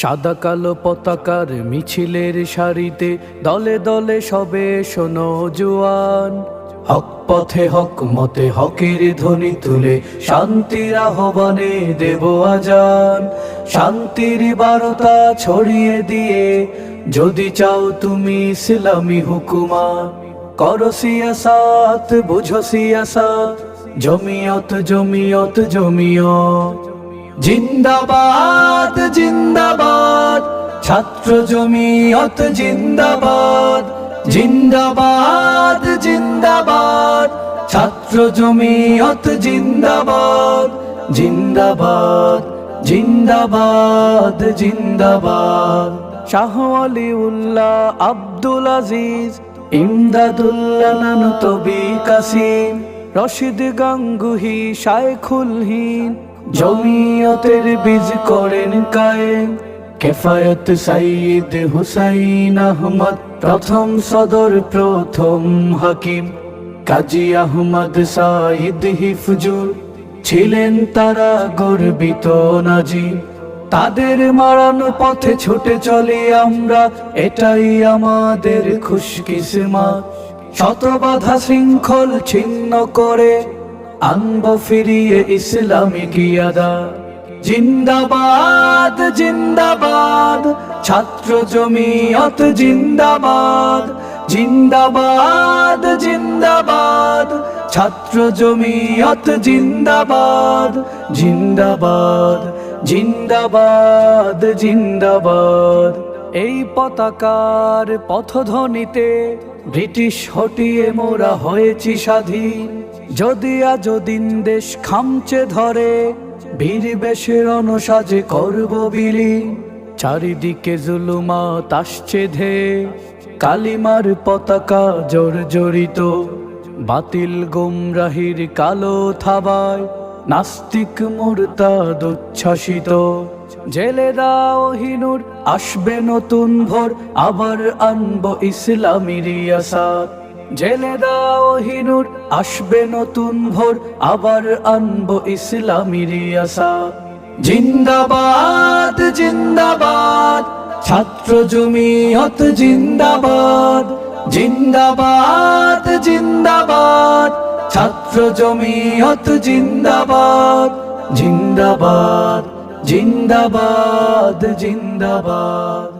সাদা কালো পতাকার মিছিলের সারিতে দলে দলে সবে শোনো জুয়ান। হক পথে হক, মতে হকের ধ্বনি তুলে শান্তির আহ্বানে দেব আজান। শান্তির বারতা ছড়িয়ে দিয়ে যদি চাও তুমি ইসলামী হুকুমা করো সিয়াসাত, বুঝো সিয়াসাত, জমিয়ত জমিয়ত জমিয়ত। জিন্দাবাদ জিন্দাবাদ। ছাত্র জমিয়ত জিন্দাবাদ। জিন্দাবাদ জিন্দাবাদ। ছাত্র জমিয়ত জিন্দাবাদ। জিন্দাবাদ জিন্দাবাদ জিন্দাবাদ। শাহ আলিউল্লাহ আব্দুল আজিজ ইমদাদুল্লাহ নানতবি কাসিম। রশিদ গাঙ্গুহি শায়খুল হিন জমিয়তের বীজ করেন কায়েম। কেফায়ত সাইদ হুসাইন আহমদ, প্রথম সদর, প্রথম হাকিম। কাজী আহমদ সাইদ হিফজুল, ছিলেন তারা গর্বিত নাজি তাদের মারানো পথে ছুটে চলে আমরা, এটাই আমাদের খুশকিসমা। শত বাধা শৃঙ্খল ছিন্ন করে আনব ফিরিয়ে ইসলামী গিয়াদা জিন্দাবাদ জিন্দাবাদ, ছাত্র জমিয়ত জিন্দাবাদ। জিন্দাবাদ জিন্দাবাদ, ছাত্র জমিয়ত জিন্দাবাদ। জিন্দাবাদ জিন্দাবাদ জিন্দাবাদ। এই পতাকার পথধ্বনিতে ব্রিটিশ হটিয়ে মোরা হয়েছি স্বাধীন। যদি আজ দিন দেশ খামচে ধরে বীর বেশের অনুসাজে করব বিলীন চারিদিকে জুলুমাত আসছে ধে, কালিমার পতাকা জর্জরিত বাতিল গুমরাহির কালো থাবায় নাস্তিক মুরতাদ উচ্ছ্বাসিত। জেলে দাও হিনুর আসবে নতুন ভোর, আবার আনব ইসলামী রিয়াসাত। জেলে দাও হিনুর, আসবে নতুন ভোর, আবার আনব ইসলামী রিয়াসাত জিন্দাবাদ জিন্দাবাদ, ছাত্র জমিয়ত জিন্দাবাদ। জিন্দাবাদ জিন্দাবাদ, ছাত্র জমিয়ত জিন্দাবাদ। জিন্দাবাদ জিন্দাবাদ জিন্দাবাদ।